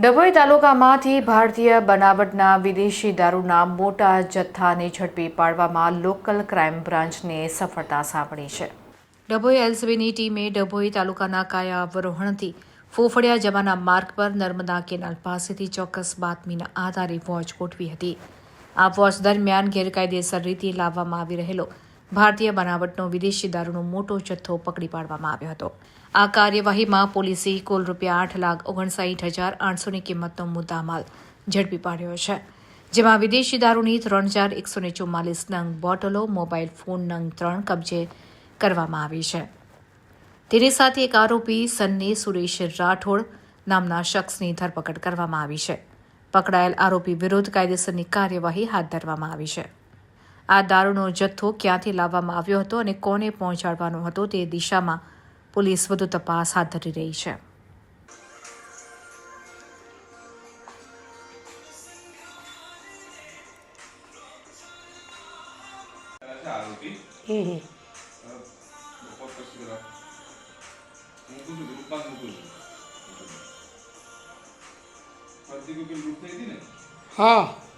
ડભોઈ તાલુકામાંથી ભારતીય બનાવટના વિદેશી દારૂના મોટા જથ્થાને ઝડપી પાડવામાં લોકલ ક્રાઇમ બ્રાન્ચને સફળતા સાંપડી છે. ડભોઈ એલસીબીની ટીમે ડભોઈ તાલુકાના કાયા અવરોહણથી ફોફડિયા જવાના માર્ગ પર નર્મદા કેનાલ પાસેથી ચોક્કસ બાતમીના આધારે વોચ ગોઠવી હતી. આ વોચ દરમિયાન ગેરકાયદેસર રીતે લાવવામાં આવી રહેલો ભારતીય બનાવટનો વિદેશી દારૂનો મોટો જથ્થો પકડી પાડવામાં આવ્યો હતો. આ કાર્યવાહીમાં પોલીસે કુલ રૂપિયા આઠ લાખ ઓગણસાઠ હજાર આઠસોની કિંમતનો મુદ્દામાલ ઝડપી પાડ્યો છે, જેમાં વિદેશી દારૂની ત્રણ હજાર એકસો ને ચુમ્માલીસ નંગ બોટલો, મોબાઈલ ફોન નંગ ત્રણ કબજે કરવામાં આવી છે. તેની સાથે એક આરોપી સન્ની સુરેશ રાઠોડ નામના શખ્સની ધરપકડ કરવામાં આવી છે. પકડાયેલ આરોપી વિરુદ્ધ કાયદેસરની કાર્યવાહી હાથ ધરવામાં આવી છે. આ દારૂનો જથ્થો ક્યાંથી લાવવામાં આવ્યો હતો અને કોને પહોંચાડવાનો હતો તે દિશામાં પોલીસ વધુ તપાસ હાથ ધરી રહી છે. હા.